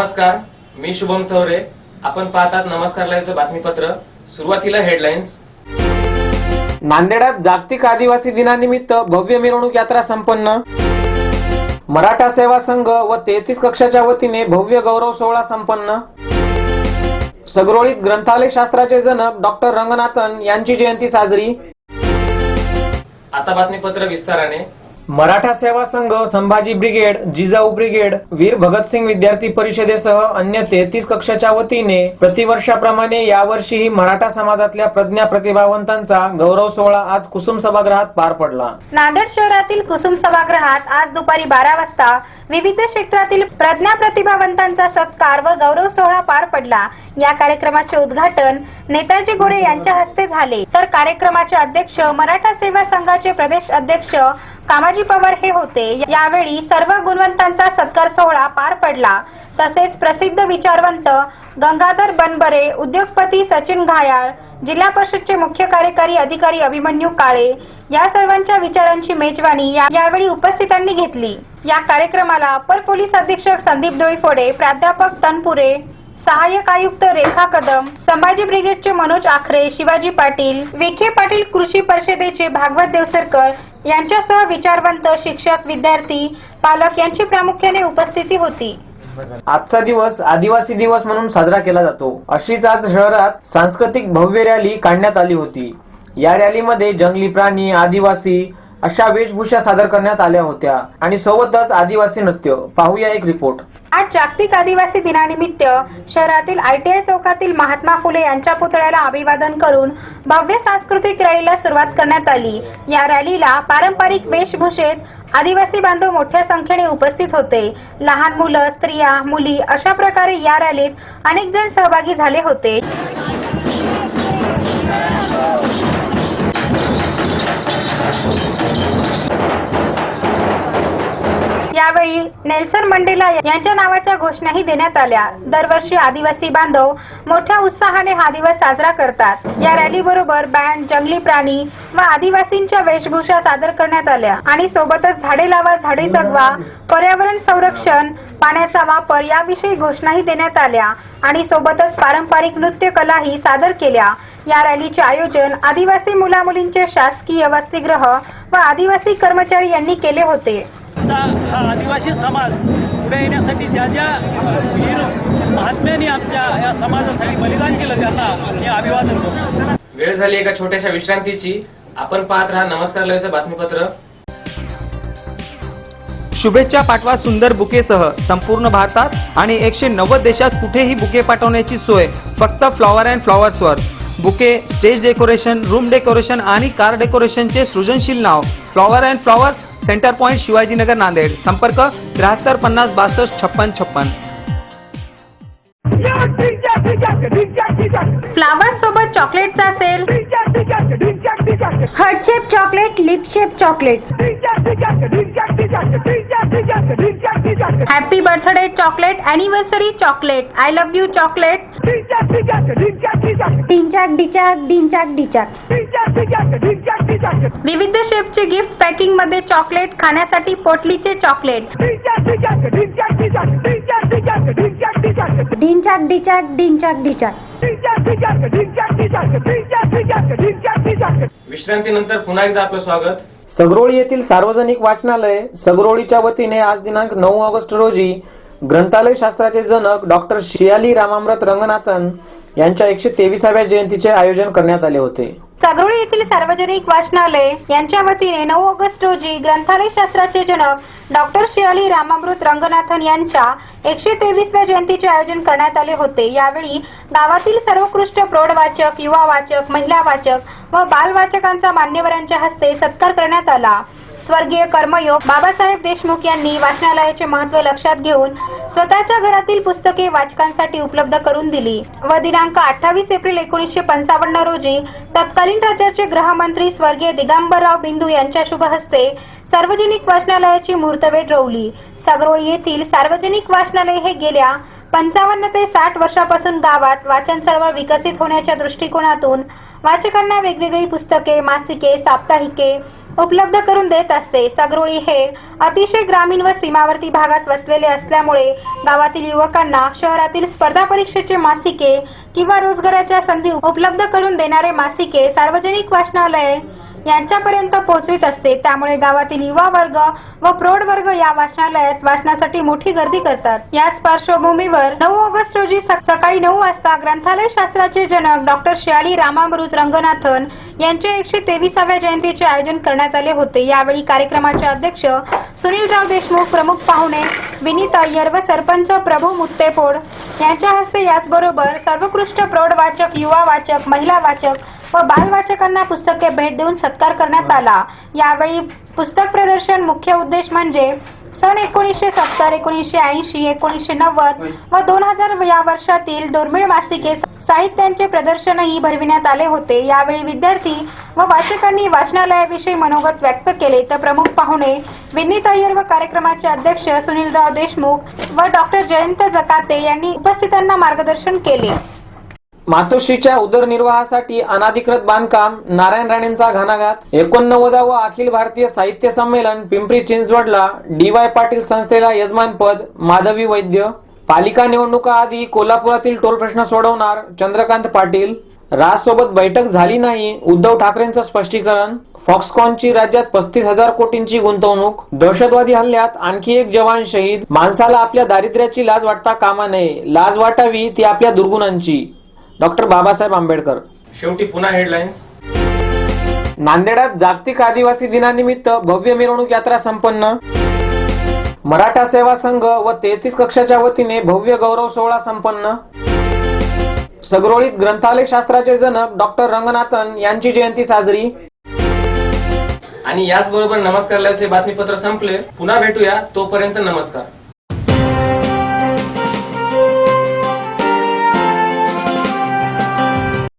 नमस्कार मी शुभम चौरे आपण पाहतात नमस्कार लाईव्हचं बातमीपत्र. सुरुवातीला हेडलाईन्स नांदेडात जागतिक आदिवासी दिनानिमित्त भव्य मिरवणूक यात्रा संपन्न. मराठा सेवा संघ व तेहतीस कक्षाच्या वतीने भव्य गौरव सोहळा संपन्न. सगरोळीत ग्रंथालय शास्त्राचे जनक डॉक्टर रंगनाथन यांची जयंती साजरी. आता बातमीपत्र विस्ताराने. मराठा सेवा संघ संभाजी ब्रिगेड जिजाऊ ब्रिगेड वीर भगतसिंग विद्यार्थी परिषदेसह अन्य तेहतीस कक्षाच्या वतीने प्रतिवर्षाप्रमाणे यावर्षीही मराठा समाजातल्या प्रज्ञा प्रतिभावंतांचा गौरव सोहळा आज कुसुम सभागृहात पार पडला. नांदेड शहरातील कुसुम सभागृहात आज दुपारी बारा वाजता विविध क्षेत्रातील प्रज्ञा प्रतिभावंतांचा सत्कार व गौरव सोहळा पार पडला. या कार्यक्रमाचे उद्घाटन नेताजी गोरे यांच्या हस्ते झाले. तर कार्यक्रमाचे अध्यक्ष मराठा सेवा संघाचे प्रदेश अध्यक्ष कामाजी पवार हे होते. यावेळी सर्व गुणवंतांचा सत्कार सोहळा पार पडला. तसेच प्रसिद्ध विचारवंत गंगाधर बनबरे उद्योगपती सचिन घायाळ जिल्हा परिषदचे मुख्य कार्यकारी अधिकारी अभिमन्यू काळे या सर्वांच्या विचारांची मेजवानी यावेळी उपस्थितांनी घेतली. या कार्यक्रमाला अपर पोलीस अधीक्षक संदीप दोईफोडे प्राध्यापक तनपुरे सहाय्यक आयुक्त रेखा कदम संभाजी ब्रिगेडचे मनोज आखरे शिवाजी पाटील विखे पाटील कृषी परिषदेचे भागवत देवसरकर यांच्यासह विचारवंत शिक्षक विद्यार्थी पालक यांची प्रामुख्याने उपस्थिती होती. आजचा दिवस आदिवासी दिवस म्हणून साजरा केला जातो. अशीच आज शहरात सांस्कृतिक भव्य रॅली काढण्यात आली होती. या रॅलीमध्ये जंगली प्राणी आदिवासी अशा वेशभूषा सादर करण्यात आल्या होत्या. आणि सोबतच आदिवासी नृत्य. पाहूया एक रिपोर्ट. आज जागतिक आदिवासी दिनानिमित्त शहरातील आयटीआय चौकातील महात्मा फुले यांच्या पुतळ्याला अभिवादन करून भव्य सांस्कृतिक रॅलीला सुरुवात करण्यात आली. या रॅलीला पारंपरिक वेशभूषेत आदिवासी बांधव मोठ्या संख्येने उपस्थित होते. लहान मुलं स्त्रिया मुली अशा प्रकारे या रॅलीत अनेक जण सहभागी झाले होते. यावेळी नेल्सन मंडेला यांच्या नावाच्या घोषणाही देण्यात आल्या. दरवर्षी आदिवासी बांधव मोठ्या उत्साहाने हा दिवस साजरा करतात. या रॅली बरोबर बँड जंगली प्राणी व आदिवासींच्या वेशभूषा सादर करण्यात आल्या. आणि सोबतच झाडे लावा झाडे जगवा पर्यावरण संरक्षण पाण्याचा वापर याविषयी घोषणाही देण्यात आल्या. आणि सोबतच पारंपरिक नृत्य कलाही सादर केल्या. या रॅलीचे आयोजन आदिवासी मुलामुलींचे शासकीय वसतिगृह व आदिवासी कर्मचारी यांनी केले होते. चा हा आदिवासी समाज पुढे येण्यासाठी ज्या ज्या वीर महात्म्यांनी आमच्या या समाजासाठी बलिदान केलं त्यांना मी अभिवादन करतो. वेळ झाली एका छोट्याशा विश्रांतीची. आपण पाहत राहा नमस्कार लाईव्हचं बातमीपत्र. शुभेच्छा पाठवा सुंदर बुकेसह संपूर्ण भारतात आणि एकशे नव्वद देशात कुठेही बुके पाठवण्याची सोय फक्त flower and फ्लॉवर्सवर. Bouquet stage decoration room decoration आणि कार डेकोरेशनचे सृजनशील नाव flower and flowers centre point Shivajinagar Nanded. संपर्क त्र्याहत्तर पन्नास बासष्ट छप्पन छप्पन. फ्लावर सोबत चॉकलेटचा sale heart shape chocolate lip shape chocolate happy birthday chocolate anniversary chocolate I love you chocolate डिंचाक डिचाक डिंचाक डिचाक विविध शेपचे गिफ्ट पॅकिंगमध्ये चॉकलेट खाण्यासाठी पोटलीचे चॉकलेट डिंचाक डिचाक डिंचाक डिचाक विश्रांतीनंतर पुन्हा एकदा आपलं स्वागत. सगरोळी येथील सार्वजनिक वाचनालय सगरोळीच्या वतीने आज दिनांक नऊ ऑगस्ट रोजी ग्रंथालय शास्त्राचे जनक डॉक्टर शियाली रामामृत रंगनाथन यांच्या एकशे तेविसाव्या जयंतीचे आयोजन करण्यात आले होते. सागरोळी येथील सार्वजनिक वाचनालय यांच्या वतीने नऊ ऑगस्ट रोजी ग्रंथालय शास्त्राचे जनक डॉक्टर शियाली रामामृत रंगनाथन यांच्या एकशे तेवीसव्या जयंतीचे आयोजन करण्यात आले होते. यावेळी गावातील सर्वोत्कृष्ट प्रौढ वाचक युवा वाचक महिला वाचक व बाल वाचकांचा मान्यवरांच्या हस्ते सत्कार करण्यात आला. स्वर्गीय कर्मयोग बाबासाहेब देशमुख यांनी वाचनालयाचे महत्त्व लक्षात घेऊन स्वतःच्या घरातील पुस्तके वाचकांसाठी उपलब्ध करून दिली व दिनांक अठ्ठावीस एप्रिल एकोणीसशे पंचावन्न रोजी तत्कालीन राज्याचे गृहमंत्री स्वर्गीय दिगंबरराव बिंदू यांच्या शुभ हस्ते सार्वजनिक वाचनालयाची मुहूर्तमेढ रोवली. सगरोळी येथील सार्वजनिक वाचनालय हे गेल्या पंचावन्न ते साठ वर्षापासून गावात वाचन चळवळ विकसित होण्याच्या दृष्टिकोनातून वाचकांना वेगवेगळी पुस्तके मासिके साप्ताहिके उपलब्ध करून देत असते. सगरोळी हे अतिशय ग्रामीण व सीमावर्ती भागात वसलेले असल्यामुळे गावातील युवकांना शहरातील स्पर्धा परीक्षेचे मासिके किंवा रोजगाराच्या संधी उपलब्ध करून देणारे मासिके सार्वजनिक वाचनालय यांच्यापर्यंत पोहोचवित असते. त्यामुळे गावातील युवा वर्ग व प्रौढ वर्ग या वाचनालयात वाचनासाठी मोठी गर्दी करतात. याच पार्श्वभूमीवर नऊ ऑगस्ट रोजी सकाळी नऊ वाजता ग्रंथालय शास्त्राचे जनक डॉक्टर शियाळी रामामृत रंगनाथन यांचे एकशे तेविसाव्या जयंतीचे आयोजन करण्यात आले होते. यावेळी कार्यक्रमाचे अध्यक्ष सुनीलराव देशमुख प्रमुख पाहुणे विनीत अय्यर व सरपंच प्रभू मुत्तेफोड यांच्या हस्ते याचबरोबर सर्वोत्कृष्ट प्रौढ वाचक युवा वाचक महिला वाचक व बालवाचकांना पुस्तके भेट देऊन सत्कार करण्यात आला. यावेळी पुस्तक प्रदर्शन मुख्य उद्देश म्हणजे सन एकोणीसशे सत्तर एकोणीसशे ऐंशी एकोणीसशे नव्वद व दोन हजार या वर्षातील दुर्मिळ मासिके साहित्यांचे प्रदर्शनही भरविण्यात आले होते. यावेळी विद्यार्थी व वाचकांनी वाचनालयाविषयी मनोगत व्यक्त केले. तर प्रमुख पाहुणे विनीत अय्यर व कार्यक्रमाचे अध्यक्ष सुनीलराव देशमुख व डॉक्टर जयंत जकाते यांनी उपस्थितांना मार्गदर्शन केले. मातोश्रीच्या उदरनिर्वाहासाठी अनाधिकृत बांधकाम नारायण राणेंचा घणाघात एकोणनव्वदावं अखिल भारतीय साहित्य संमेलन पिंपरी चिंचवडला डी वाय पाटील संस्थेला यजमानपद माधवी वैद्य पालिका निवडणुका आधी कोल्हापुरातील टोल प्रश्न सोडवणार चंद्रकांत पाटील. राजसोबत बैठक झाली नाही उद्धव ठाकरेंचं स्पष्टीकरण. फॉक्सकॉनची राज्यात पस्तीस हजार कोटींची गुंतवणूक. दहशतवादी हल्ल्यात आणखी एक जवान शहीद. माणसाला आपल्या दारिद्र्याची लाज वाटता कामा नये. लाज वाटावी ती आपल्या दुर्गुणांची. डॉक्टर बाबासाहेब आंबेडकर. शेवटी पुन्हा हेडलाईन्स नांदेडात जागतिक आदिवासी दिनानिमित्त भव्य मिरवणूक यात्रा संपन्न. मराठा सेवा संघ व तेहतीस कक्षाच्या वतीने भव्य गौरव सोहळा संपन्न. सगरोळीत ग्रंथालय शास्त्राचे जनक डॉक्टर रंगनाथन यांची जयंती साजरी. आणि याचबरोबर नमस्कार लाईव्हचे बातमीपत्र संपले. पुन्हा भेटूया. तोपर्यंत नमस्कार.